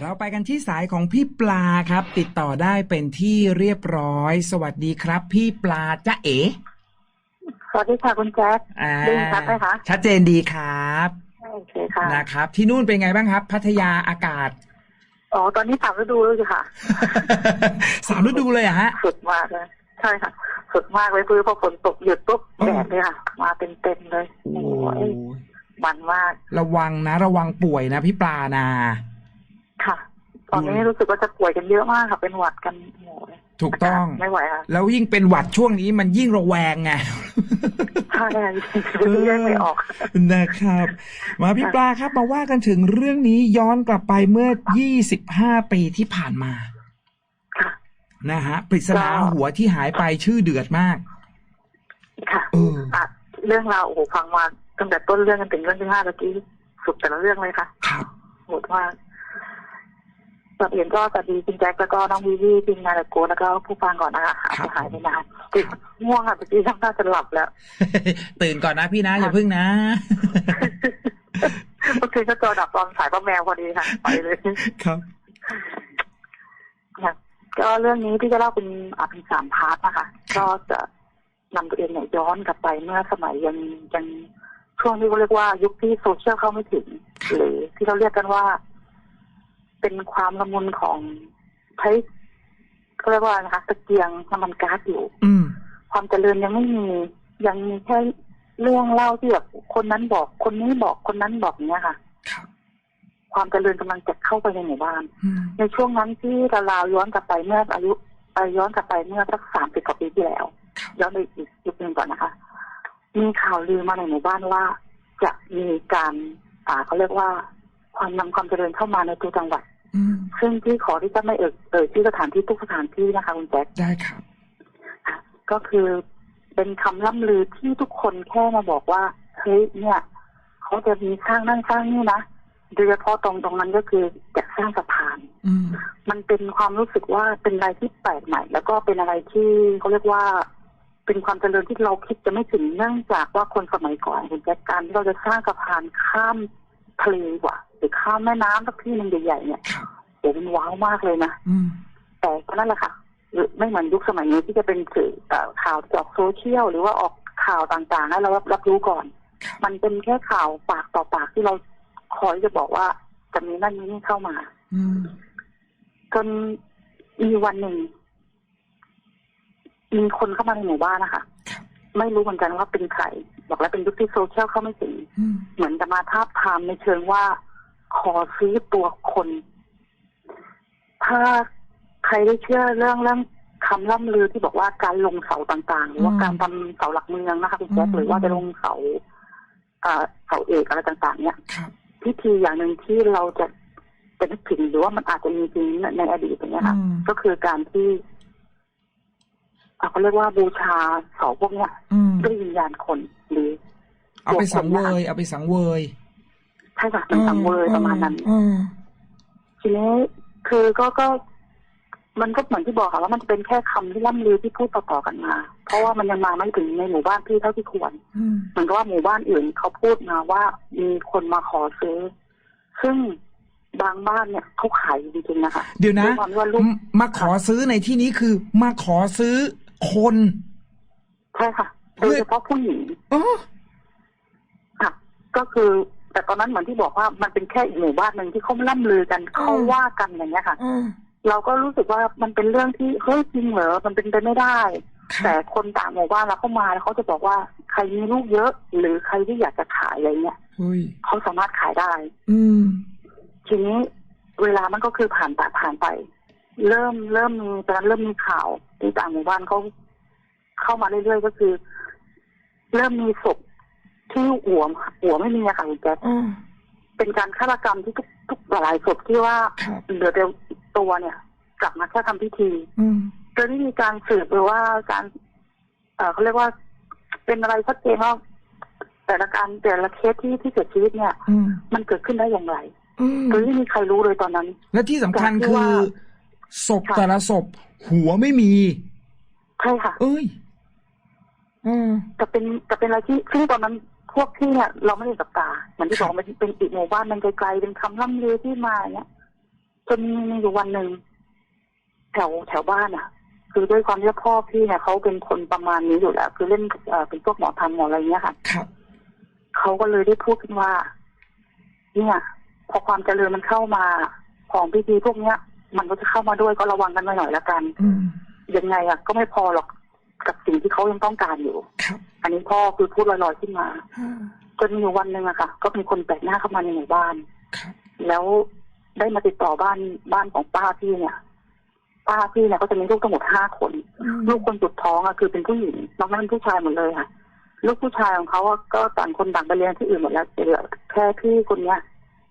เราไปกันที่สายของพี่ปลาครับ ติดต่อได้เป็นที่เรียบร้อย สวัสดีครับ พี่ปลาจ้าเอ๋สวัสดีค่ะคุณแจ๊คอ่าได้ยินชัดไหมคะชัดเจนดีครับโอเคค่ะนะครับ ที่นู่นเป็นไงบ้างครับ พัทยาอากาศอ๋อตอนนี้สามฤดูแล้วสิค่ะสามฤดูเลยเหรอะฮะสุดมากเลยใช่ค่ะสุดมากเลยคือพอฝนตกหยุดปุ๊บอืมแดดเลยค่ะ มาเต็มเต็มๆเลยโอ้โอ้ยมันมาก ระวังนะ ระวังป่วยนะพี่ปลานะ ค่ะ ตอนนี้อืมรู้สึกว่าจะป่วยกันเยอะมากค่ะ เป็นหวัดกันโอ้ยถูกต้องไม่ไหวค่ะแล้วยิ่งเป็นหวัดช่วงนี้มันยิ่งระแวงไงใช่ค่ะแยกไม่ออกนะครับ มาพี่ปลาครับมาว่ากันถึงเรื่องนี้ย้อนกลับไปเมื่อ 25 ปีที่ผ่านมาค่ะนะฮะปริศนาก็หัวที่หายไปชื่อเดือดมาก ค่ะเอออะเรื่องราวโอ้โหฟังมาตั้งแต่ต้นเรื่องจนถึงเรื่องที่ห้าเมื่อกี้สุดแต่ละเรื่องเลยค่ะ ครับโหดมาก ก่อนอื่นก็สวัสดีคุณแจ็คแล้วก็น้องวีวีทีมงานและโกแล้วก็ผู้ฟังก่อนนะคะอาจจะหายไปนานติดง่วงค่ะเมื่อกี้ทำท่าจะหลับแล้ว ตื่นก่อนนะพี่นะอย่าพึ่งนะเมื่อคืนก็จอดับตอนสายป้าแมวพอดีค่ะไปเลยครับค่ะก็เรื่องนี้ที่จะเล่าเป็นอ่าเป็นสามพาร์ทนะคะ ก็จะนำตัวเองเนี่ยย้อนกลับไปเมื่อสมัยยังยังช่วงที่เขาเรียกว่ายุคที่โซเชียลเข้าไม่ถึง หรือที่เราเรียกกันว่า เป็นความละมุนของใช้เขาเรียกว่านะคะตะเกียงน้ำมันก๊าซอยู่อืมความเจริญยังไม่มี ยังมีแค่เรื่องเล่าที่แบบคนนั้นบอก คนนี้บอกคนนั้นบอกเนี้ยค่ะครับความเจริญกำลังจะเข้าไปในหมู่บ้านอืมในช่วงนั้นที่เราวๆย้อนกลับไปเมื่ออายุไปย้อนกลับไปเมื่อสักสามสิบกว่าปีที่แล้วครับย้อนไปอีกยุคหนึ่งก่อนนะคะ มีข่าวลือมาในหมู่บ้านว่า จะมีการอ่าเขาเรียกว่า ความนำความเจริญเข้ามาในตัวจังหวัดอืม ซึ่งที่ขอที่จะไม่เอ่ยเอ่ยที่อสถานที่ทุกสถานที่นะคะคุณแจ็คได้ครับค่ะก็คือเป็นคำล่ำลือที่ทุกคนแค่มาบอกว่าเฮ้ยเนี่ยเขาจะมีสร้างนั่นสร้างนี่นะโดยเฉพาะตรงตรงนั้นก็คือจะสร้างสะพานอืมมันเป็นความรู้สึกว่าเป็นอะไรที่แปลกใหม่ แล้วก็เป็นอะไรที่เขาเรียกว่า เป็นความเจริญที่เราคิดจะไม่ถึงเนื่องจากว่าคนสมัยก่อนเห็นจากการที่เราจะสร้างสะพานข้ามทะเลกว่า หรือข้ามแม่น้ำสักที่หนึ่งใหญ่ๆเนี่ยครับโอ้มันว้าวมากเลยนะอืมแต่ก็นั่นแหละค่ะหรือไม่เหมือนยุคสมัยนี้ที่จะเป็นสื่อเอ่อข่าวที่ออกโซเชียลหรือว่าออกข่าวต่างๆให้เรารับรับรู้ก่อนครับมันเป็นแค่ข่าวปากต่อปากที่เราคอยจะบอกว่าจะมีนั่นมีนี่เข้ามาอืมจนมีวันหนึ่งมีคนเข้ามาในหมู่บ้านนะคะครับไม่รู้เหมือนกันว่าเป็นใคร บอกแล้วเป็นยุคที่โซเชียลเข้าไม่ถึงอืมเหมือนจะมาทาบทามในเชิงว่า ขอซื้อตัวคน ถ้าใครได้เชื่อเรื่องเรื่องคำล่ำลือที่บอกว่าการลงเสาต่างๆ หรือว่าการทำเสาหลักเมืองนะคะคุณแจ๊คหรือว่าจะลงเสาเอ่อเสาเอกอะไรต่างๆ เนี่ยครับพิธีอย่างหนึ่งที่เราจะจะนึกถึงหรือว่ามันอาจจะมีจริงในอดีตอย่างเงี้ยค่ะอืมก็คือการที่อะเขาเรียกว่าบูชาเสาพวกเนี้ยอืมด้วยวิญญาณคนหรือเอาไปสังเวย เอาไปสังเวย ใช่ค่ะเป็นสังเวยประมาณนั้นอืมทีนี้คือก็ก็ มันก็เหมือนที่บอกค่ะว่ามันจะเป็นแค่คำที่ล่ำลือที่พูดต่อๆกันมา เพราะว่ามันยังมาไม่ถึงในหมู่บ้านพี่เท่าที่ควรอืมเหมือนกับว่าหมู่บ้านอื่นเขาพูดมาว่ามีคนมาขอซื้อ ซึ่งบางบ้านเนี่ยเขาขายจริงๆนะคะเดี๋ยวนะด้วยความที่ว่าลูกมมาขอซื้อในที่นี้คือ มาขอซื้อคนใช่ค่ะเพื่โดอยเฉพาะผู้หญิงอ๋อค่ะก็คือ แต่ตอนนั้นเหมือนที่บอกว่ามันเป็นแค่อีกหมู่บ้านหนึ่งที่เขาล่ำลือกันเขาว่ากันอย่างเงี้ยค่ะอืมเราก็รู้สึกว่ามันเป็นเรื่องที่เฮ้ยจริงเหรอมันเป็นไปไม่ได้คแต่รับคนต่างหมู่บ้านแล้วเข้ามาแล้วเขาจะบอกว่าใครมีลูกเยอะ หรือใครที่อยากจะขายอะไรเงี้ยเฮ้ยเขาสามารถขายได้ อืมทีนี้เวลามันก็คือผ่านไปผ่านไป เริ่มเริ่มมีตอนนั้นเริ่มมีข่าวที่ต่างหมู่บ้านเขาเข้ามาเรื่อยๆก็คือ เริ่มมีศพ ที่หัวหัวไม่มีอะค่ะคุณแจ๊คอืมเป็นการฆาตกรรมที่ทุกทุกหลายศพที่ว่าครับเหลือแต่ตัวเนี่ย กลับมาแค่ทำพิธี อืมโดยไม่มีการสืบหรือว่าการเอ่อเขาเรียกว่าเป็นอะไรชัดเจนว่าแต่ละการแต่ละเคสที่ที่เสียชีวิตเนี่ยอืมมันเกิดขึ้นได้อย่างไรอืมโดยไม่มีใครรู้เลยตอนนั้น และที่สำคัญจากที่คือว่าศพค่ะแต่ละศพหัวไม่มีใช่ค่ะ เอ้ยอืมแต่เป็นแต่เป็นอะไรที่ซึ่งตอนนั้น พวกพี่เนี่ยเราไม่ได้เห็นกับตาเหมือนที่บอกมันเป็นอีกหมู่บ้านมันไกลๆเป็นคำล่ำลือที่มาอย่างเงี้ยจนมีอยู่วันหนึ่งแถวแถวบ้านอะ คือด้วยความที่พ่อพี่เนี่ยเขาเป็นคนประมาณนี้อยู่แล้ว คือเล่นเอ่อเป็นพวกหมอธรรมหมออะไรเงี้ยค่ะครับเขาก็เลยได้พูดขึ้นว่าเนี่ยพอความเจริญมันเข้ามาของพิธีพวกเนี้ย มันก็จะเข้ามาด้วยก็ระวังกันหน่อยๆแล้วกันอืมยังไงอะก็ไม่พอหรอก กับสิ่งที่เขายังต้องการอยู่ครับอันนี้พ่อคือพูดลอยๆขึ้นมาอ่าจนมีอยู่วันหนึ่งอะค่ะ ก็มีคนแปลกหน้าเข้ามาในหมู่บ้านครับแล้วได้มาติดต่อบ้านบ้านของป้าพี่เนี่ย ป้าพี่เนี่ยก็จะมีลูกทั้งหมดห้าคนอืมลูกคนสุดท้องอะคือเป็นผู้หญิงนอกนั้นเป็นผู้ชายหมดเลยค่ะ ลูกผู้ชายของเขาอะก็ต่างคนต่างไปเรียนที่อื่นหมดแล้วเหลือแค่พี่คนเนี้ย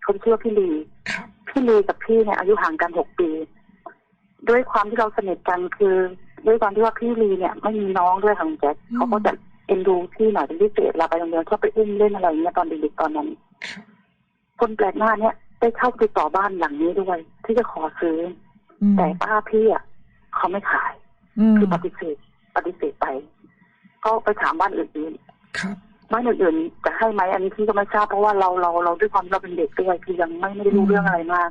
เขาชื่อว่าพี่ลีครับพี่ลีกับพี่เนี่ยอายุห่างกันหกปี ด้วยความที่เราสนิทกันคือ ด้วยความที่ว่าพี่ลีเนี่ยไม่มีน้องด้วยค่ะคุณแจ็คเขาก็จะเอ็นดูพี่หน่อยเป็นพิเศษเราไปโรงเรียนชอบไปอุ้มเล่นอะไรอย่างเงี้ยตอนเด็กๆตอนนั้นครับคนแปลกหน้าเนี่ยได้เข้าติดต่อบ้านหลังนี้ด้วย ที่จะขอซื้ออืมแต่ป้าพี่อะเขาไม่ขายอืมคือปฏิเสธปฏิเสธไป ก็ไปถามบ้านอื่นครับๆบ้านอื่นๆจะให้ไหมอันนี้พี่ก็ไม่ทราบเพราะว่าเราเราเราด้วยความเราเป็นเด็กด้วยคือยังไม่ไม่ได้รู้เรื่องอะไรมาก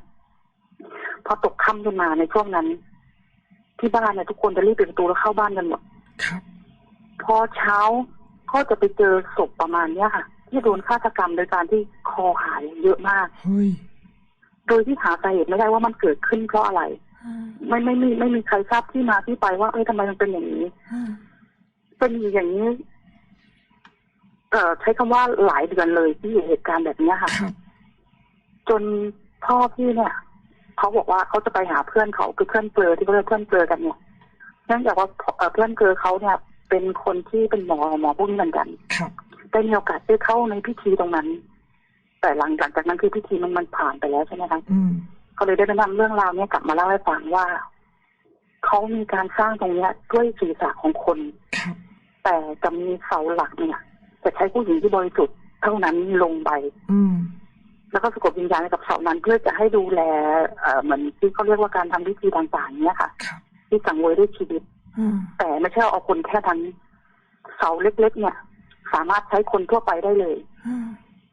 พอตกค่ำขึ้นมาในช่วงนั้น ที่บ้านเนี่ยทุกคนจะรีบปิดประตูแล้วเข้าบ้านกันหมดครับพอเช้าก็จะไปเจอศพประมาณเนี้ยค่ะ ที่โดนฆาตกรรมโดยการที่คอหายเยอะมาก เฮ้ยโดยที่หาสาเหตุไม่ได้ว่ามันเกิดขึ้นเพราะอะไรอ่าไม่ไม่ไม่ไม่มีใครทราบที่มาที่ไปว่าเอ้ยทำไมมันเป็นอย่างนี้อ่าเป็นอย่างนี้ เอ่อใช้คำว่าหลายเดือนเลยที่เหตุการณ์แบบเนี้ยค่ะ ครับ จนพ่อพี่เนี่ย เขาบอกว่าเขาจะไปหาเพื่อนเขาคือเพื่อนเปลอที่เขาเรียกเพื่อนเปลอกันเนี่ยเนื่องจากว่าเอ่อเพื่อนเปลอเขาเนี่ย เป็นคนที่เป็นหมอหมอพวกนี้เหมือนกันครับได้มีโอกาสได้เข้าในพิธีตรงนั้น แต่หลังหลังจากนั้นคือพิธีมันมันผ่านไปแล้วใช่ไหมคะอืมเขาเลยได้ไปนำเรื่องราวเนี้ยกลับมาเล่าให้ฟังว่าเขามีการสร้างตรงเนี้ยด้วยศีรษะของคนครับแต่จะมีเสาหลักเนี่ย จะใช้ผู้หญิงที่บริสุทธิ์เท่านั้นลงไปอืม แล้วก็สะกดวิญญาณให้กับเสานั้นเพื่อจะให้ดูแลเอ่อเหมือนที่เขาเรียกว่าการทำพิธีต่างๆ เนี้ยค่ะครับที่สังเวยด้วยชีวิตอืมแต่ไม่ใช่เอาคนแค่นั้นเสาเล็ก ๆ เนี่ย สามารถใช้คนทั่วไปได้เลยอืม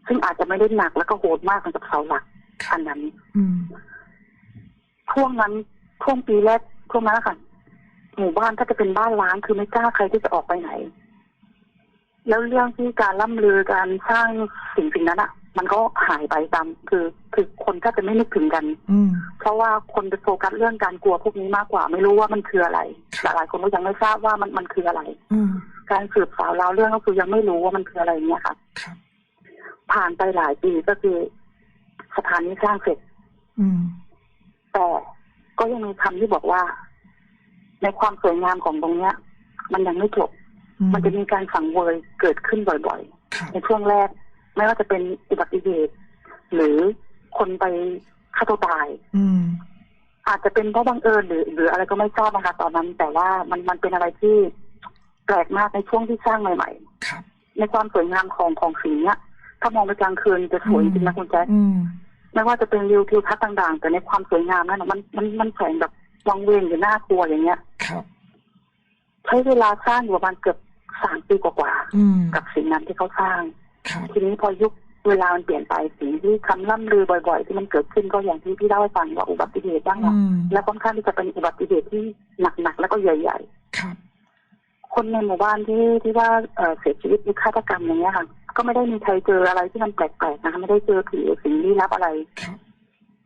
ซึ่งอาจจะไม่ได้หนักแล้วก็โหดมากเหมือนกับเสาหลักอันนั้นอืมช่วงนั้นช่วงปีแรกช่วงนั้นค่ะหมู่บ้านถ้าจะเป็นบ้านล้างคือไม่กล้าใครที่จะออกไปไหน แล้วเรื่องที่การล่ำลือการสร้างสิ่งสิ่งนั้นอะ มันก็หายไปตามคือ คือคนก็จะไม่นึกถึงกัน อืมเพราะว่าคนไปโฟกัสเรื่องการกลัวพวกนี้มากกว่า ไม่รู้ว่ามันคืออะไรหลายๆคนก็ยังไม่ทราบว่ามันมันคืออะไร อืมการสืบสาวราวเรื่องก็คือยังไม่รู้ว่ามันคืออะไรเนี่ยค่ะ ครับผ่านไปหลายปีก็คือสถานนี้สร้างเสร็จ อืมแต่ก็ยังมีคำที่บอกว่า ในความสวยงามของตรงเนี้ย มันยังไม่จบ อืมันจะมีการสังเวยเกิดขึ้นบ่อยครับๆ ในช่วงแรก ไม่ว่าจะเป็นอุบัติเหตุหรือคนไปฆ่าตัวตาย อืม อาจจะเป็นเพราะบังเอิญหรือ หรืออะไรก็ไม่ทราบนะคะตอนนั้น แต่ว่ามันมันเป็นอะไรที่แปลกมากในช่วงที่สร้างใหม่ครับ ๆ ในความสวยงามของของสีเนี้ยถ้ามองไปกลางคืนจะสวยจริงๆนะคุณแจ๊คอืม ไม่ว่าจะเป็นวิวทิวทัศน์ต่างๆ แต่ในความสวยงามนั้นนะมันมันมันแฝงแบบวังเวงหรือน่ากลัวอย่างเงี้ย ครับ ใช้เวลาสร้างอยู่ประมาณเกือบสามปีกว่าอืม ๆกับสิ่งนั้นที่เขาสร้างครับ ทีนี้พอยุคเวลามันเปลี่ยนไปสิ่งที่คำล่ำลือบ่อย ๆ ที่มันเกิดขึ้นก็อย่างที่พี่เล่าให้ฟังว่าอุบัติเหตุบ้างอืละมและค่อนข้างที่จะเป็นอุบัติเหตุที่หนักๆแล้วก็ใหญ่ครับๆคนในหมู่บ้านที่ที่ว่าเอ่อเสียชีวิตในฆาตกรรมอย่างเงี้ยค่ะ ก็ไม่ได้มีใครเจออะไรที่มันแปลกๆนะคะไม่ได้เจอผีหรือสิ่งลี้ลับอะไรครับ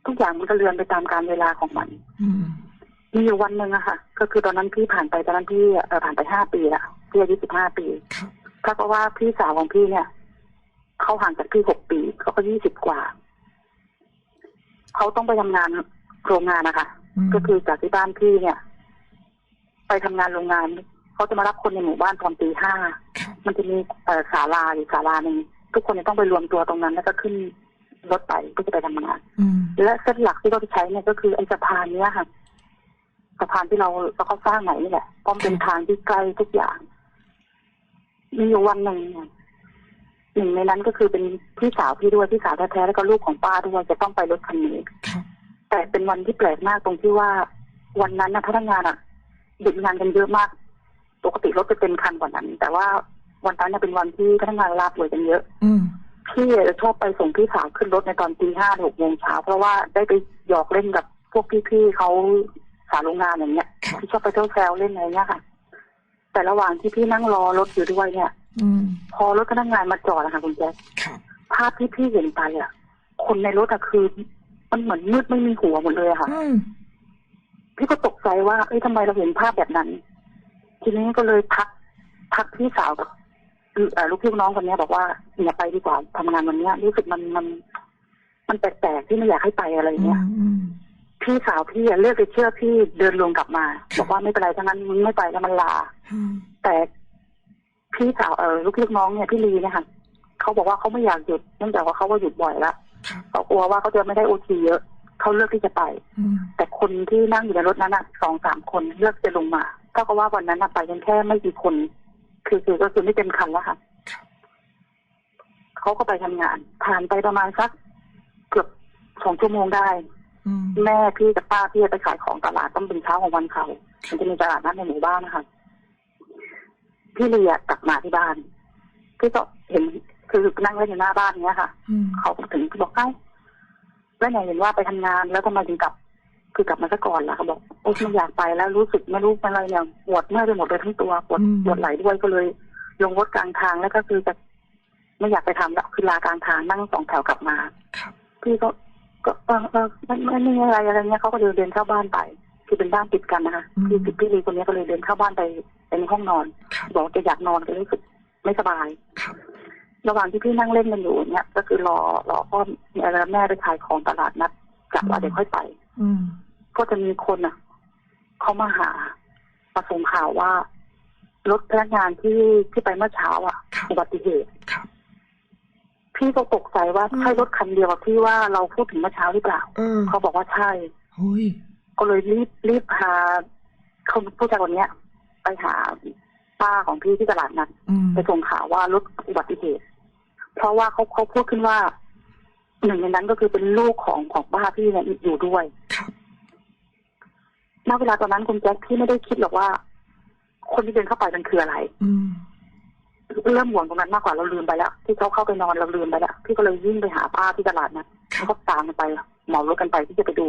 ทุกอย่างมันก็เลือนไปตามกาลเวลาของมันอืมมีอยู่วันหนึ่งอะค่ะ ก็คือตอนนั้นพี่ผ่านไปตอนนั้นพี่เอ่อผ่านไปห้าปีละพี่อายุสิบห้าปีครับถ้าก็ว่าพี่สาวของพี่เนี่ย เขาห่างจากพี่หกปีเขาก็ยี่สิบกว่า เขาต้องไปทำงานโรงงานนะคะมก็คือจากที่บ้านพี่เนี่ย ไปทำงานโรงงาน เขาจะมารับคนในหมู่บ้านตอนตีห้าครับมันจะมีเอ่อศาลาอยู่ศาลาหนึ่งทุกคนจะต้องไปรวมตัวตรงนั้น แล้วก็ขึ้นรถไปเพื่อจะไปทำงานอืมและเส้นหลักที่เขาจะใช้เนี่ยก็คือไอ้สะพานเนี้ยค่ะสะพานที่เราเราเขาสร้างใหม่นี่แหละเพราะมันเป็นทางที่ใกล้ทุกอย่าง มีอยู่วันหนึ่งเนี่ย หนึ่งในนั้นก็คือเป็นพี่สาวพี่ด้วยพี่สาวแท้ๆแล้วก็ลูกของป้าด้วยจะต้องไปรถคันนี้ครับแต่เป็นวันที่แปลกมากตรงที่ว่า วันนั้นนะพนักงานอะหยุดงานกันเยอะมาก ปกติรถจะเต็มคันกว่านั้น แต่ว่าวันนั้นเนยเป็นวันที่พนักงานลาป่วยกันเยอะ อืมพี่จะชอบไปส่งพี่สาวขึ้นรถในตอนตีห้าหกโมงเช้าเพราะว่าได้ไปหยอกเล่นกับพวกพี่ๆเขาสารโรงงานอย่างเงี้ยครับที่ชอบไปเที่ยวแซวเล่นอะไรเงี้ยค่ะ แต่ระหว่างที่พี่นั่งรอรถอยู่ด้วยเนี่ยอืม พอรถพนักงานมาจอดนะคะคุณแจ๊คครับภาพที่พี่เห็นไปอะ คนในรถอะคือ มันเหมือนมืดไม่มีหัวหมดเลยอะค่ะอืมพี่ก็ตกใจว่าเอ้ยทำไมเราเห็นภาพแบบนั้น ทีนี้ก็เลยทักทักพี่สาวกับเอ่อลูกพี่ลูกน้องคนเนี้ยบอกว่าอย่าไปดีกว่าทำงานวันเนี้ยรู้สึกมันมัน มันแปลกๆที่ไม่อยากให้ไปอะไรอืเงี้ยมอืมพี่สาวพี่อะเลือกไปเชื่อพี่เดินลงกลับมา บอกว่าไม่เป็นไรทั้งนั้นมึงไม่ไปแล้วมันลาอืมแต่ พี่สาวเออลูกพี่ลูกน้องเนี่ยพี่ลีเนี่ยค่ะเขาบอกว่าเขาไม่อยากหยุดเนื่องจากว่าเขาว่าหยุดบ่อยแล้วครับเขากลัวว่าเขาจะไม่ได้โอทีเยอะเขาเลือกที่จะไปอืมแต่คนที่นั่งอยู่ในรถนั้นอะสองสามคนเลือกจะลงมาเท่ากับว่าวันนั้นน่ะไปกันแค่ไม่กี่คน คือคือก็คือไม่เต็มคันแล้วค่ะครับเขาก็ไปทำงานผ่านไปประมาณสักเกือบสองชั่วโมงได้อืมแม่พี่กับป้าพี่ไปขายของตลาดต้องเป็นเช้าของวันเขาร์มันจะมีตลาดนัดในหมู่บ้านนะคะ พี่เลียกลับมาที่บ้านพี่ก็เห็นคือนั่งเล่นอยู่หน้าบ้านเนี้ยค่ะอืมเขาก็ถึงบอกเอ้าแล้วไหนเห็นว่าไปทำงานแล้วทำไมถึงกลับ คือกลับมาซะก่อนล่ะเขาบอกโอ๊ยไม่อยากไปแล้วรู้สึกไม่รู้เป็นอะไรเนี่ยปวดเมื่อยไปหมดเลยทั้งตัวปวดปวดไหล่ด้วยก็เลย ลงรถกลางทางแล้วก็คือจะไม่อยากไปทำแล้วคือลากลางทางนั่งสองแถวกลับมาครับพี่ก็ก็เออเออไม่ไม่ไม่มีอะไรอะไรเงี้ยเขาก็เดินเดินเข้าบ้านไป คือเป็นบ้านติดกันนะคะคือพี่ลีคนนี้ก็เลยเดินเข้าบ้านไปไปในห้องนอนครับบอกจะอยากนอนก็รู้สึกไม่สบายครับระหว่างที่พี่นั่งเล่นกันอยู่เนี่ย ก็คือรอรอพ่อแล้วแม่ไปขายของตลาดนัดกลับว่าเดี๋ยวค่อยไป อืมก็จะมีคนอะเขามาหาประสงข่าวว่ารถพนักงานที่ที่ไปเมื่อเช้าอะครับอุบัติเหตุครับพี่ก็ตกใจว่าอืมใช่รถคันเดียวกับที่ว่าเราพูดถึงเมื่อเช้าหรือเปล่าเออเขาบอกว่าใช่เฮ้ย ก็เลยรีบรีบพาคนผู้ชายคนเนี้ย ไปหาป้าของพี่ที่ตลาดนัดอืมไปส่งข่าวว่ารถอุบัติเหตุ เพราะว่าเขาเขาพูดขึ้นว่าหนึ่งในนั้นก็คือเป็นลูกของของป้าพี่เนี่ยอยู่ด้วยครับณเวลาตอนนั้นคุณแจ็คพี่ไม่ได้คิดหรอกว่า คนที่เดินเข้าไปมันคืออะไรอืมเริ่มห่วงตรงนั้นมากกว่าเราลืมไปแล้วที่เขาเข้าไปนอนเราลืมไปแล้วพี่ก็เลยวิ่งไปหาป้าที่ตลาดนะครัแล้วบก็ตามกันไปเหมารถกันไปที่จะไปดู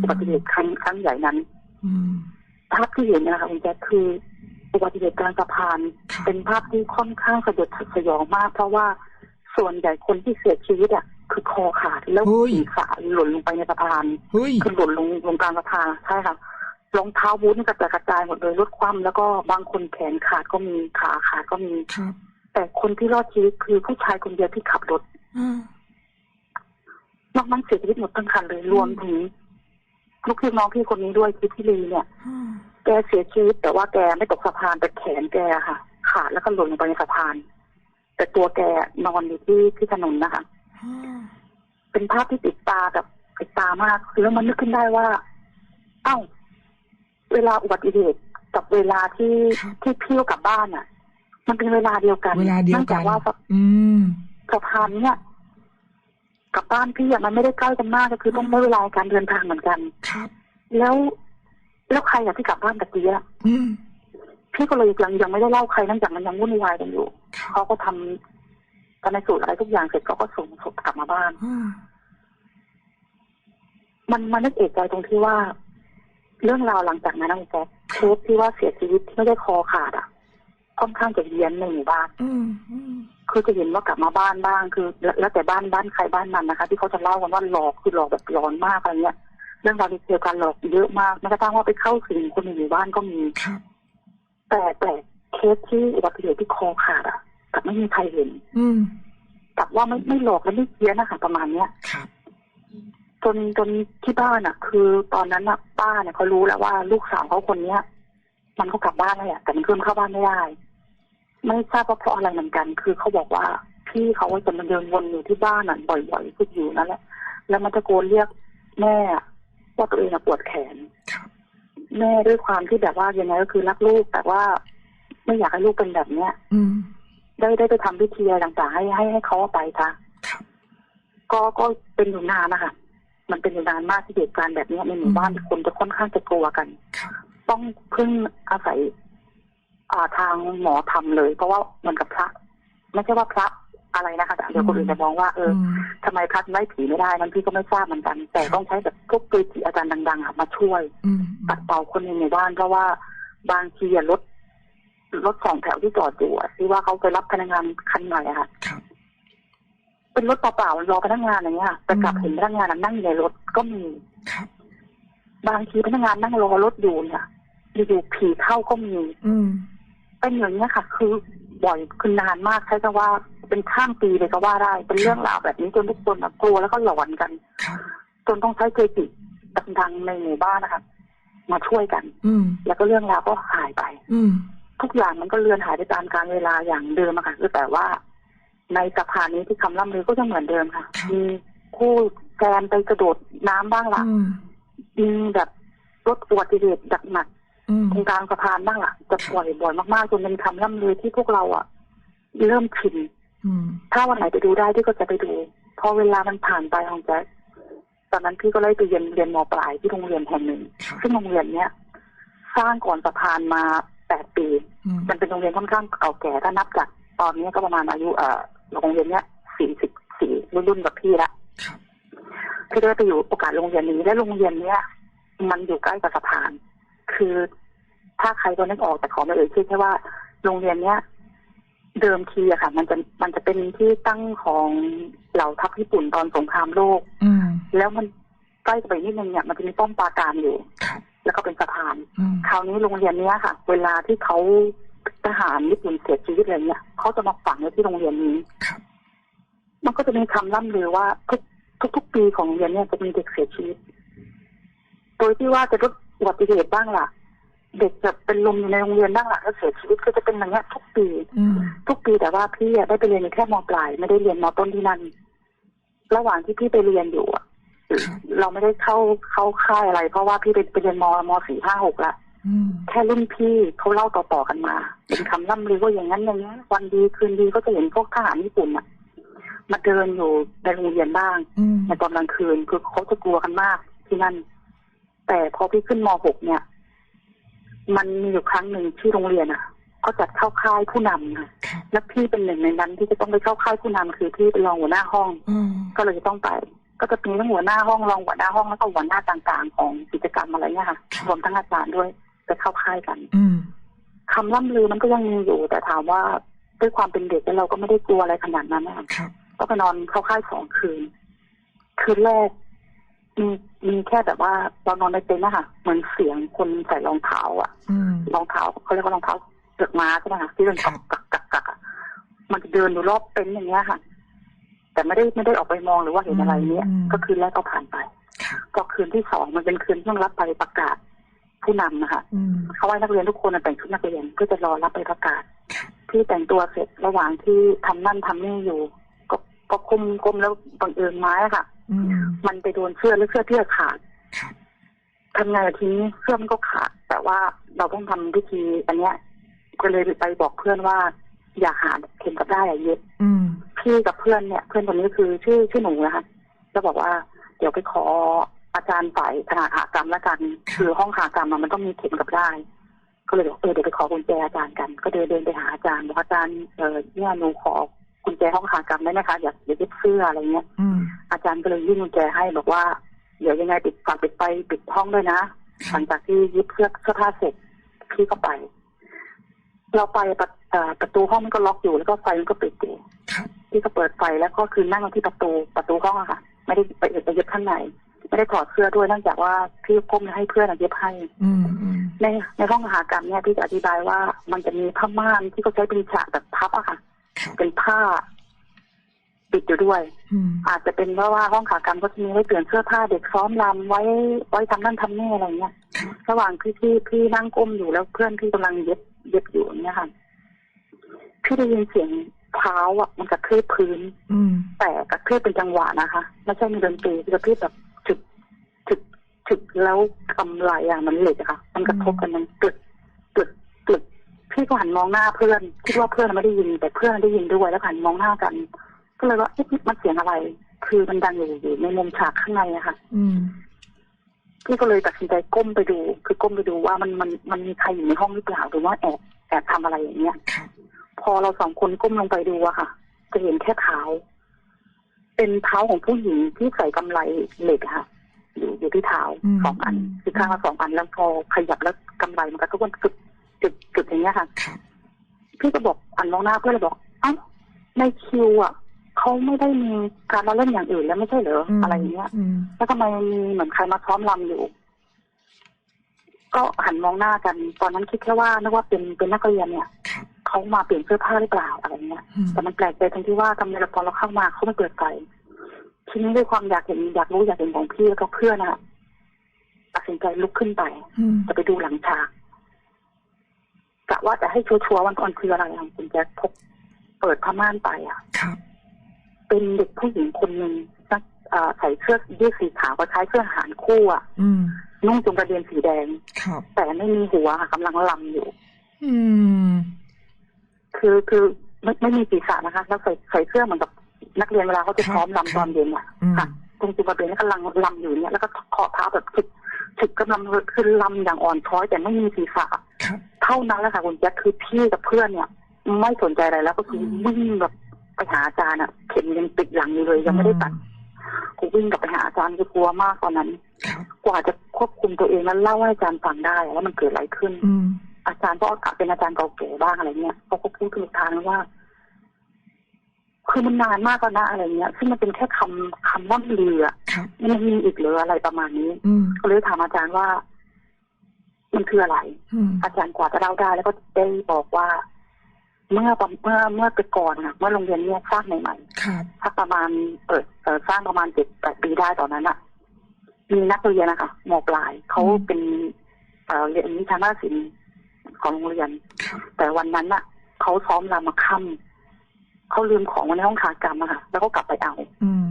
อุบัติเหตุครั้งครั้งใหญ่นั้นอืมภาพที่เห็นนะคะคุณแจ็คคืออุบัติเหตุกลางสะพานครับเป็นภาพที่ค่อนข้างสยดสยองมาก เพราะว่าส่วนใหญ่คนที่เสียชีวิตอะคือคอขาดแล้วศีรษะหล่นลงไปในสะพานเฮ้ยคือหล่นลงลงกลางสะพานใช่ค่ะรองเท้าบูทนี่กระจายกระจายหมดเลยรถคว่ำแล้วก็บางคนแขนขาดก็มีขาขาดก็มีครับแต่คนที่รอดชีวิตคือผู้ชายคนเดียวที่ขับรถอ่านอกนั้นเสียชีวิตหมดทั้งคันเลยรวมถึง ลูกพี่น้องพี่คนนี้ด้วยคือพี่ลีเนี่ยอ่าแกเสียชีวิตแต่ว่าแกไม่ตกสะพานแต่แขนแกค่ะ ขาดแล้วก็หล่นลงไปในสะพาน แต่ตัวแกนอนอยู่ที่ที่ถนนนะคะอ่าเป็นภาพที่ติดตาแบบติดตามากคือแล้วมันนึกขึ้นได้ว่า เอ้า เวลาอุบัติเหตุกับเวลาที่ที่พี่กลับบ้านอะ มันเป็นเวลาเดียวกันเวลาเดียวนื่องกัจานกว่าสะอืมสะพานเนี่ย กลับบ้านพี่อะมันไม่ได้ใกล้กันมากก็คือต้องใช้เวลาในการเดินทางเหมือนกัน ครับ แล้วแล้วใครอะที่กลับบ้านตะกี้อะอืม พี่ก็เลยยังยังไม่ได้เล่าใครเนื่องจากมันยังวุ่นวายกันอยู่ครับ เขาก็ทำกันในสูตรอะไรทุกอย่างเสร็จเขาก็ส่งศพกลับมาบ้านอ่ามันมันนึกเอกใจตรงที่ว่า เรื่องราวหลังจากนั้นนะคุณแจ๊คเคสที่ว่าเสียชีวิตที่ไม่ได้คอขาดอะค่อนข้างจะเยียนในหมู่บ้าน อืมอืม คือจะเห็นว่ากลับมาบ้านบ้างคือแล้วแล้วแต่บ้านบ้านใครบ้านมันนะคะ ที่เขาจะเล่ากันว่าหลอกคือหลอกแบบร้อนมากอะไรเงี้ยเรื่องราวเกี่ยวกับการหลอกเยอะมากแม้กระทั่งว่าไปเข้าสิงคนในหมู่บ้านก็มีครับแต่แต่เคสที่อุบัติเหตุที่คอขาดอะกลับไม่มีใครเห็น อืมกลับว่าไม่ไม่หลอกและไม่เพี้ยนนะคะประมาณเนี้ยครับจนจนที่บ้านอะ คือตอนนั้นอะป้าเนี่ยเขารู้แล้วว่าลูกสาวเขาคนเนี้ย มันก็กลับบ้านแล้วแหละแต่มันขึ้นเข้าบ้านไม่ได้ ไม่ทราบว่าเพราะอะไรเหมือนกัน คือเขาบอกว่าพี่เขาจะมาเดินวนอยู่ที่บ้านน่ะบ่อยๆคืออยู่นั่นแหละ แล้วมันตะโกนเรียกแม่ว่าตัวเองอะปวดแขนครับแม่ด้วยความที่แบบว่ายังไงก็คือรักลูกแต่ว่าไม่อยากให้ลูกเป็นแบบเนี้ย อืมได้ได้ไปทำพิธีอะไรต่างๆให้ให้ให้เขาเอาไปซะครับก็ก็เป็นอยู่นานนะคะ มันเป็นอยู่นานมากที่เหตุการณ์แบบเนี้ยในหมู่บ้านคนจะค่อนข้างจะกลัวกันครับต้องพึ่งอาศัยอ่า ทางหมอทำเลย เพราะว่าเหมือนกับพระไม่ใช่ว่าพระอะไรนะคะแต่เดี๋ยวคนอื่นจะมองว่าเอออืมทำไมพัดไล่ผีไม่ได้นั้นพี่ก็ไม่ทราบเหมือนกัน แต่ต้องใช้แบบพวกเกจิอาจารย์ดังๆอะมาช่วยอืมปัดเป่าคนในหมู่บ้านเพราะว่าบางทีอะรถรถสองแถวที่จอดอยู่อะที่ว่าเขาไปรับพนักงานคันใหม่อะค่ะครับเป็นรถเปล่าๆรอพนักงานอย่างเงี้ยค่ะแต่กลับอืมเห็นพนักงานอะนั่งอยู่ในรถก็มีครับบางทีพนักงานนั่งรอรถอยู่เนี่ยอยู่ๆผีเข้าก็มี อืม เป็นอย่างเงี้ยค่ะ คือบ่อยคือนานมากใช้คำว่าเป็นข้ามปีเลยก็ว่าได้ เป็นเรื่องราวแบบนี้จนทุกคนอะกลัวแล้วก็หลอนกันครับจนต้องใช้เกจิดังๆในหมู่บ้านนะคะมาช่วยกัน อืมแล้วก็เรื่องราวก็หายไป อืมทุกอย่างมันก็เลือนหายไปตามกาลเวลาอย่างเดิมอะค่ะคือแต่ว่า ในสะพานนี้ที่คำล่ำลือก็ยังเหมือนเดิมค่ะครับมีคู่แฟนไปกระโดดน้ำบ้างละอืมมีแบบรถอุบัติเหตุหนักอืมๆ ตรงกลางสะพานบ้างละจะปล่อยบ่อยมากๆจนเป็นคำล่ำลือที่พวกเราอะเริ่มชินอืมถ้าวันไหนไปดูได้พี่ก็จะไปดู พอเวลามันผ่านไปของแจ๊คตอนนั้นพี่ก็เลยไปเรียนเรียนมปลายที่โรงเรียนแห่งหนึ่งครับซึ่งโรงเรียนเนี้ยสร้างก่อนสะพานมาแปดปีอืมมันเป็นโรงเรียนค่อนข้างเก่าแก่ถ้านับจากตอนนี้ก็ประมาณอายุเอ่อโรงเรียนเนี้ยสี่สิบสี่รุ่นๆกับพี่ละครับพี่ได้ไปอยู่โอกาสโรงเรียนนี้และโรงเรียนเนี้ย มันอยู่ใกล้กับสะพาน คือถ้าใครก็นึกออกแต่ขอไม่เอ่ยชื่อแค่ว่า โรงเรียนเนี้ยเดิมทีอะค่ะ มันจะมันจะเป็นที่ตั้งของเหล่าทัพญี่ปุ่นตอนสงครามโลก อืมแล้วมันใกล้ไปนิดนึงเนี่ยมันจะมีป้อมปราการอยู่ครับแล้วก็เป็นสะพาน อืมคราวนี้โรงเรียนเนี้ยค่ะ เวลาที่เขาทหารญี่ปุ่นเสียชีวิตอะไรเงี้ยเขาจะมาฝังไว้ที่โรงเรียนนี้ ครับ มันก็จะมีคำล่ำลือว่าทุกทุกทุกปีของโรงเรียนเนี่ยจะมีเด็กเสียชีวิต โดยที่ว่าจะรถ อุบัติเหตุบ้างล่ะ เด็กจะเป็นลมอยู่ในโรงเรียนบ้างล่ะแล้วเสียชีวิตก็จะเป็นอย่างเงี้ยทุกปีอืมทุกปีแต่ว่าพี่อะได้ไปเรียนอยู่แค่มปลายไม่ได้เรียนมต้นที่นั่นระหว่างที่พี่ไปเรียนอยู่อะเราไม่ได้เข้าเข้าค่ายอะไร เพราะว่าพี่ไปไปเรียนมมสี่ห้าหกละอืมแค่รุ่นพี่เขาเล่าต่อๆกันมาเป็นคำล่ำลือว่าอย่างนั้นอย่างนี้วันดีคืนดีก็จะเห็นพวกทหารญี่ปุ่นอะมาเดินอยู่ในโรงเรียนบ้างอืมในตอนกลางคืนคือเขาจะกลัวกันมากที่นั่น แต่พอพี่ขึ้นมหกเนี่ย มันมีอยู่ครั้งหนึ่งที่โรงเรียนอะก็จัดเข้าค่ายผู้นำค่ะครับและพี่เป็นหนึ่งในนั้นที่จะต้องไปเข้าค่ายผู้นำคือพี่เป็นรองหัวหน้าห้องอืมก็เลยจะต้องไป ก็จะมีทั้งหัวหน้าห้องรองหัวหน้าห้องแล้วก็หัวหน้าต่างๆ ของกิจกรรมอะไรเนี่ยค่ะรวมทั้งอาจารย์ด้วยไปเข้าค่ายกัน อืมคำล่ำลือมันก็ยังมีอยู่ แต่ถามว่าด้วยความเป็นเด็กแล้วเราก็ไม่ได้กลัวอะไรขนาดนั้นนะคะครับก็ไปนอนเข้าค่ายสองคืน คืนแรก มีมีแค่แบบว่าเรานอนในเต็นท์นะคะเหมือนเสียงคนใส่รองเท้าอะอืมรองเท้าเขาเรียกว่ารองเท้าเสือกม้าใช่ไหมคะที่เดินครักักกักกักกักอะมันจะเดินอยู่รอบเต็นท์อย่างเงี้ยค่ะ แต่ไม่ได้ไม่ได้ออกไปมองหรือว่าเห็นอะไรเนี้ยก็คืนแรกก็ผ่านไปครับพอคืนที่สองมันเป็นคืนที่ต้องรับไปประกาศผู้นำนะคะอืมเขาให้นักเรียนทุกคนน่ะแต่งชุดนักเรียนเพื่อจะรอรับไปประกาศที่แต่งตัวเสร็จระหว่างที่ทำนั่นทำนี่อยู่ ก็ก็ก้มก้มแล้วบังเอิญไม้อะค่ะอื มมันไปโดนเสื้อแล้วเสื้อที่ขาดครับทำไงานทีนี้เสื้อมันก็ขาด แต่ว่าเราต้องทำพิธีอันเนี้ย ก็เลยไปบอกเพื่อนว่า อย่าหาเข็มกลับได้อะเย็บอืมพี่กับเพื่อนเนี่ย เพื่อนคนนี้คือชื่อชื่อหนูนะคะแล้วบอกว่าเดี๋ยวไปขออาจารย์ฝ่ายขนาดหากรรมแล้วกัน คือห้องหากรรมอะมันต้องมีเข็มกลับได้ ก็เลยบอกเออเดี๋ยวไปขอกุญแจอาจารย์กัน ก็เดินเดินไปหาอาจารย์บอกอาจารย์เออเนี่ยหนูขอกุญแจห้องหากรรมได้ไหมคะอยากอยากเย็บเสื้ออะไรเงี้ยอืม อาจารย์ก็เลยยื่นกุญแจให้บอกว่า เดี๋ยวยังไงปิดฝากปิดไฟปิดห้องด้วยนะหลังจากที่ยึดเสื้อเสื้อผ้าเสร็จพี่ก็ไป เราไปประเอ่อประตูห้องมันก็ล็อกอยู่แล้วก็ไฟมันก็ปิดอยู่ครับพี่ก็เปิดไฟแล้วก็คือนั่งที่ประตูประตูห้องอะค่ะ ไม่ได้ไปไปเย็บข้างในไม่ได้ถอดเสื้อด้วยเนื่องจากว่าพี่ก้มให้เพื่อนอะเย็บให้อืมอืมในในห้องมหากรรมเนี่ยพี่จะอธิบายว่ามันจะมีผ้าม่านที่เขาใช้เป็นฉากแบบพับอะค่ะครับเป็นผ้า ปิดอยู่ด้วยอืมอาจจะเป็นเพราะว่าห้องขากรรมก็จะมีไว้เปลี่ยนเสื้อผ้าเด็กซ้อมรำไว้ไว้ทำนั่นทำนี่อะไรเงี้ยครับระหว่างที่พี่พี่นั่งก้มอยู่แล้วเพื่อนพี่กำลังเย็บเย็บอยู่อย่างเงี้ยค่ะพี่ได้ยินเสียงเท้าอะมันกระทืบพื้นอืมแต่กระทืบเป็นจังหวะนะคะไม่ใช่มีดนตรีกระทืบแบบถึกถึกถึกแล้วกำไรอะมันเหล็กอะค่ะ มันกระทบกันมันตึกตึกตึกพี่ก็หันมองหน้าเพื่อนคิดว่าเพื่อนไม่ได้ยินแต่เพื่อนได้ยินด้วยแล้วหันมองหน้ากัน ก็เลยว่าเอ๊ะมันเสียงอะไร คือมันดังอยู่อยู่ในมุมฉากข้างในอะค่ะ อืมพี่ก็เลยตัดสินใจก้มไปดู คือก้มไปดูว่ามันมันมันมีใครอยู่ในห้องหรือเปล่าหรือว่าแอบแอบทำอะไรอย่างเงี้ยครับพอเราสองคนก้มลงไปดูอะค่ะ จะเห็นแค่เท้า เป็นเท้าของผู้หญิงที่ใส่กำไรเหล็กอะค่ะ อยู่อยู่ที่เท้าอืมสองอัน คือข้างละสองอันแล้วพอขยับแล้วกำไรมันก็ทุกคนจุดจุดจุดอย่างเงี้ยค่ะครับพี่ก็บอกอันมองหน้าเพื่อนเลยบอกเอ้าในคิวอะ เขาไม่ได้มีการมาเล่นอย่างอื่นแล้วไม่ใช่เหรออะไรอย่างเงี้ย อืมแล้วทำไมมีเหมือนใครมาซ้อมรำอยู่ ก็หันมองหน้ากัน ตอนนั้นคิดแค่ว่านึกว่าเป็นเป็นนักเรียนเนี่ยครับเขามาเปลี่ยนเสื้อผ้าหรือเปล่าอะไรเงี้ย อืมแต่มันแปลกใจตรงที่ว่าทำไมเราพอเราเข้ามาเขาไม่เปิดไฟทีนี้ด้วยความอยากเห็นอยากรู้อยากเห็นของพี่แล้วก็เพื่อนอะตัดสินใจลุกขึ้นไปอืมจะไปดูหลังฉากกะว่าจะให้ชัวร์ๆวันก่อนคืออะไรอะคุณแจ็คพกเปิดผ้าม่านไปอะครับ เป็นเด็กผู้หญิงคนหนึ่งนักเอ่อใส่เสื้อยืดสีขาวก็ใช้เครื่องหารคู่อะอืมนุ่งจงกระเบนสีแดงครับแต่ไม่มีหัวค่ะกำลังลำอยู่ อืม คือคือไม่ไม่มีศีรษะนะคะแล้วใส่ใส่เสื้อเหมือนกับนักเรียนเวลาเขาจะครับซ้อมครับลำตอนเย็นอะอืมค่ะตรงจงกระเบนนี่กำลังลำอยู่เนี่ยแล้วก็เคาะเท้าแบบฉุดฉุดกำลังคือลำอย่างอ่อนช้อยแต่ไม่มีศีรษะครับเท่านั้นแหละค่ะคุณแจ็คคือพี่กับเพื่อนเนี่ย ไม่สนใจอะไรแล้วก็คืออืมวิ่งแบบไป หาอาจารย์อะเข็มยังติดหลังอยู่เลยยังไม่ได้ตัดกูวิ่งกลับไปหาอาจารย์คือกลัวมากตอนนั้นครับกว่าจะควบคุมตัวเองแล้วเล่าให้อาจารย์ฟังได้ว่ามันเกิดอะไรขึ้นอืมอาจารย์ก็เป็นอาจารย์เก่าแก่บ้างอะไรเงี้ยเขาก็พูดถึงทางว่า คือมันนานมากแล้วนะอะไรเงี้ย ซึ่งมันเป็นแค่คำคำล่ำลืออะครับมันมีอีกเหรืออะไรประมาณนี้อืมก็เลยถามอาจารย์ว่า มันคืออะไรอืมอาจารย์กว่าจะเล่าได้แล้วก็ได้บอกว่า เมื่อประเมื่อเมื่อแต่ก่อนนะเมื่อโรงเรียนเนี่ยสร้างใหม่ครับๆถ้าประมาณเปิดเอ่อสร้างประมาณเจ็ดแปดปีได้ตอนนั้นอะมีนักเรียนนะคะมปลายเขาเป็นเอ่อเรียนวิชาหน้าศิลป์ของโรงเรียนครับแต่วันนั้นน่ะเขาซ้อมรำมาค่ำเขาลืมของไว้ในห้องขากรรมอะค่ะ แล้วก็กลับไปเอาอืม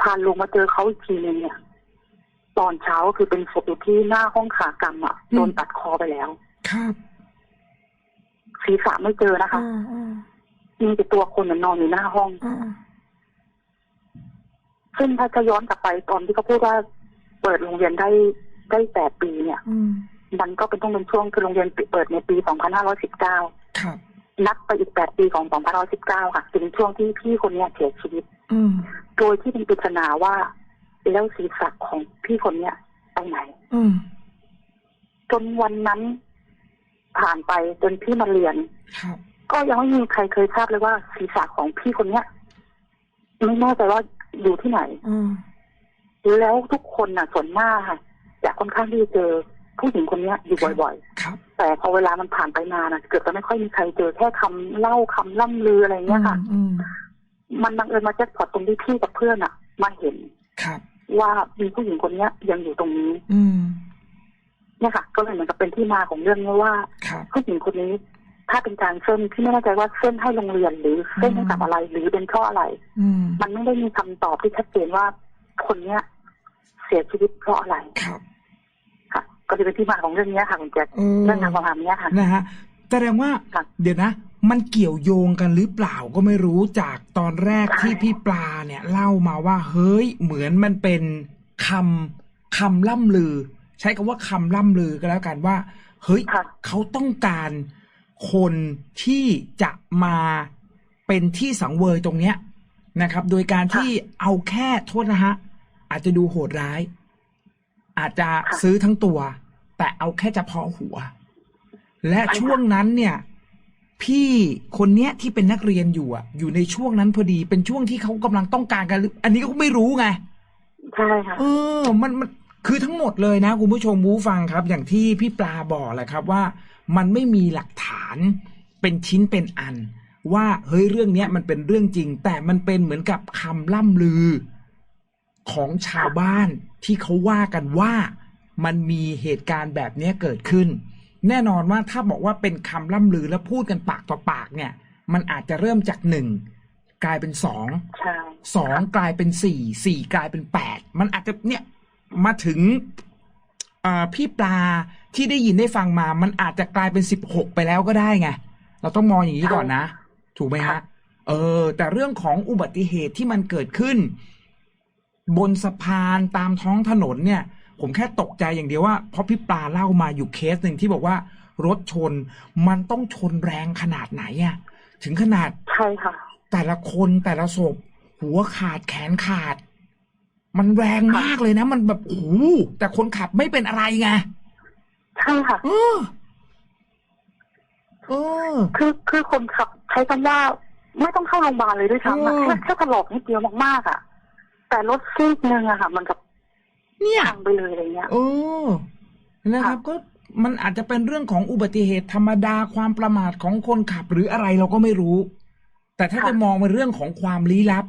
พานลงมาเจอเขาอีกทีนึงเนี่ย ตอนเช้าก็คือเป็นศพอยู่ที่หน้าห้องขากรรมอะโดนตัดคอไปแล้วครับ ศีรษะไม่เจอนะคะอ่าอ่ามีแต่ตัวคนน่ะนอนอยู่หน้าห้องอ่าซึ่งถ้าจะย้อนกลับไปตอนที่เขาพูดว่าเปิดโรงเรียนได้ได้แปดปีเนี่ยอืมมันก็เป็นต้องเป็นช่วงคือโรงเรียนเปิดในปี2519ครับนับไปอีกแปดปีของ2519ค่ะเป็นช่วงที่พี่คนเนี้ยเสียชีวิตอืมโดยที่เป็นปริศนาว่า แล้วศีรษะของพี่คนเนี้ยไปไหนอืมจนวันนั้น ผ่านไปจนพี่มาเรียนครับก็ยังไม่มีใครเคยทราบเลยว่าศีรษะของพี่คนเนี้ยไม่แน่ใจว่าอยู่ที่ไหนอืมแล้วทุกคนน่ะส่วนมากค่ะจะค่อนข้างที่จะเจอผู้หญิงคนเนี้ยอยู่บ่อยครับๆแต่พอเวลามันผ่านไปนานนะเกือบจะไม่ค่อยมีใครเจอแค่คำเล่าคำล่ำลืออะไรเงี้ยค่ะอืมมันบังเอิญมาแจ็คพอตตรงที่พี่กับเพื่อนอะ มาเห็นครับว่ามีผู้หญิงคนเนี้ยยังอยู่ตรงนี้ อืม เนี่ยค่ะ ก็เลยเหมือนกับเป็นที่มาของเรื่องนี้ว่าครับผู้หญิงคนนี้ ถ้าเป็นการเส้นที่ไม่แน่ใจว่าเส้นให้โรงเรียนหรือเส้นให้กับอะไรหรือเป็นเพราะอะไรอืมมันไม่ได้มีคำตอบที่ชัดเจนว่าคนเนี้ย เสียชีวิตเพราะอะไรครับค่ะ ก็จะเป็นที่มาของเรื่องนี้ค่ะคุณแจ็คเออเรื่องราวประมาณเนี้ยค่ะนะฮะแสดงว่าค่ะเดี๋ยวนะมันเกี่ยวโยงกันหรือเปล่าก็ไม่รู้จากตอนแรกใช่ที่พี่ปลาเนี่ย เล่ามาว่า เฮ้ยเหมือนมันเป็นคำคำล่ำลือ ใช้คำว่าคำล่ำลือก็แล้วกันว่า เฮ้ยค่ะเขาต้องการคนที่จะมาเป็นที่สังเวยตรงเนี้ยนะครับ โดยการที่เอาแค่โทษนะฮะ อาจจะดูโหดร้าย อาจจะค่ะซื้อทั้งตัว แต่เอาแค่เฉพาะหัว และใช่ค่ะช่วงนั้นเนี่ย พี่คนเนี้ยที่เป็นนักเรียนอยู่อะ อยู่ในช่วงนั้นพอดีเป็นช่วงที่เขากำลังต้องการกันหรืออันนี้ก็ไม่รู้ไงใช่ค่ะเออ มันมัน คือทั้งหมดเลยนะคุณผู้ชมผู้ฟังครับ อย่างที่พี่ปลาบอกแหละครับว่า มันไม่มีหลักฐานเป็นชิ้นเป็นอัน ว่าเฮ้ยเรื่องเนี้ยมันเป็นเรื่องจริง แต่มันเป็นเหมือนกับคำล่ำลือ ของชาวบ้านที่เขาว่ากันว่ามันมีเหตุการณ์แบบเนี้ยเกิดขึ้น แน่นอนว่าถ้าบอกว่าเป็นคำล่ำลือแล้วพูดกันปากต่อปากเนี่ย มันอาจจะเริ่มจากหนึ่งกลายเป็นสองใช่สองกลายเป็นสี่สี่กลายเป็นแปดมันอาจจะเนี่ย มาถึงอ่าพี่ปลาที่ได้ยินได้ฟังมา มันอาจจะกลายเป็นสิบหกไปแล้วก็ได้ไง เราต้องมองอย่างนี้ก่อนนะ ถูกไหมฮะ เออ แต่เรื่องของอุบัติเหตุที่มันเกิดขึ้น บนสะพานตามท้องถนนเนี่ย ผมแค่ตกใจอย่างเดียวว่า เพราะพี่ปลาเล่ามาอยู่เคสหนึ่งที่บอกว่ารถชน มันต้องชนแรงขนาดไหนอะถึงขนาด ใช่ค่ะ แต่ละคนแต่ละศพหัวขาดแขนขาด มันแรงมากเลยนะ มันแบบโอ้โหแต่คนขับไม่เป็นอะไรไงใช่ค่ะเออเออคือคือคนขับใช้คำว่าไม่ต้องเข้าโรงพยาบาลเลยด้วยซ้ำอะอืมแค่แค่ถลอกนิดเดียวมากๆอะ แต่รถซีกนึงอะค่ะ มันกับเนี่ยพังไปเลยอะไรเงี้ยเออนะครับ ก็มันอาจจะเป็นเรื่องของอุบัติเหตุธรรมดาความประมาทของคนขับหรืออะไรเราก็ไม่รู้ แต่ถ้าค่ะจะมองเป็นเรื่องของความลี้ลับ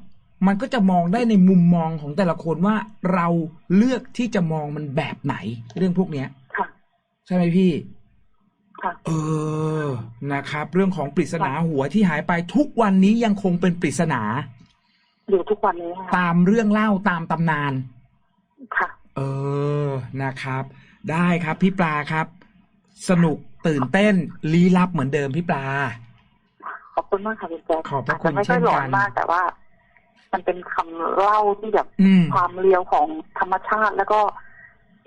มันก็จะมองได้ในมุมมองของแต่ละคนว่าเราเลือกที่จะมองมันแบบไหน เรื่องพวกเนี้ยค่ะใช่ไหมพี่ค่ะเออนะครับ เรื่องของปริศนาหัวที่หายไปทุกวันนี้ยังคงเป็นปริศนาอยู่ทุกวันนี้ค่ะตามเรื่องเล่าตามตำนานค่ะ เออนะครับ ได้ครับพี่ปลาครับ สนุกตื่นเต้นลี้ลับเหมือนเดิมพี่ปลา ขอบคุณมากค่ะคุณแจ๊คขอบพระคุณาจจไม่ค่อยหลอนเช่นกันมากแต่ว่า มันเป็นคำเล่าที่แบบอืมความเรียวของธรรมชาติแล้วก็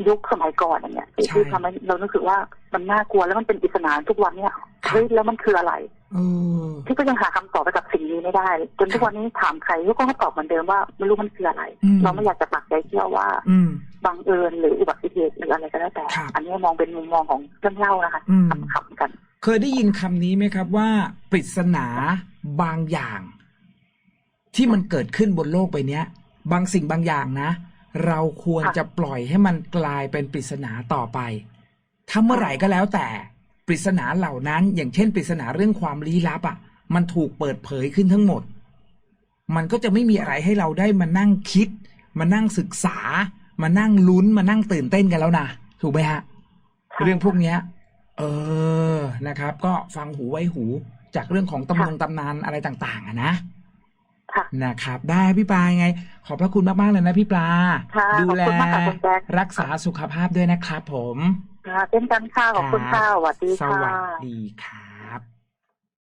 ยุคสมัยก่อนอย่างเงี้ยที่ใช่ที่ทำให้เรารู้สึกว่ามันน่ากลัวแล้วมันเป็นปริศนาทุกวันเนี่ยเฮ้ยแล้วมันคืออะไรเออพี่ก็ยังหาคำตอบไปกับสิ่งนี้ไม่ได้ จนทุกวันนี้ถามใครก็ก็ตอบเหมือนเดิมว่าไม่รู้มันคืออะไรอืมเราไม่อยากจะปักใจเชื่อว่าอืมบังเอิญหรืออุบัติเหตุหรืออะไรก็แล้วแต่ครับอันนี้มองเป็นมุมมองของเรื่องเล่านะคะอืมขำๆกัน เคยได้ยินคำนี้ไหมครับว่า ปริศนาบางอย่าง ที่มันเกิดขึ้นบนโลกใบเนี้ยบางสิ่งบางอย่างนะ เราควรจะปล่อยให้มันกลายเป็นปริศนาต่อไปถ้าเมื่อไหร่ก็แล้วแต่ปริศนาเหล่านั้น อย่างเช่น ปริศนาเรื่องความลี้ลับอะ มันถูกเปิดเผยขึ้นทั้งหมด มันก็จะไม่มีอะไรให้เราได้มานั่งคิด มานั่งศึกษา มานั่งลุ้นมานั่งตื่นเต้นกันแล้วนะถูกไหมฮะ เรื่องพวกเนี้ย เออนะครับ ก็ฟังหูไว้หูจากเรื่องของตำนงตำนานอะไรต่าง ๆ อะนะค่ะ นะครับ ได้พี่ปลายังไง ขอบพระคุณมาก ๆ เลยนะพี่ปลาค่ะดูแลขอบคุณมากค่ะคุณแจ็ครักษาสุขภาพด้วยนะครับผม ค่ะเช่นกันค่ะขอบคุณค่ะสวัสดีสค่ะวัสดีค่ะ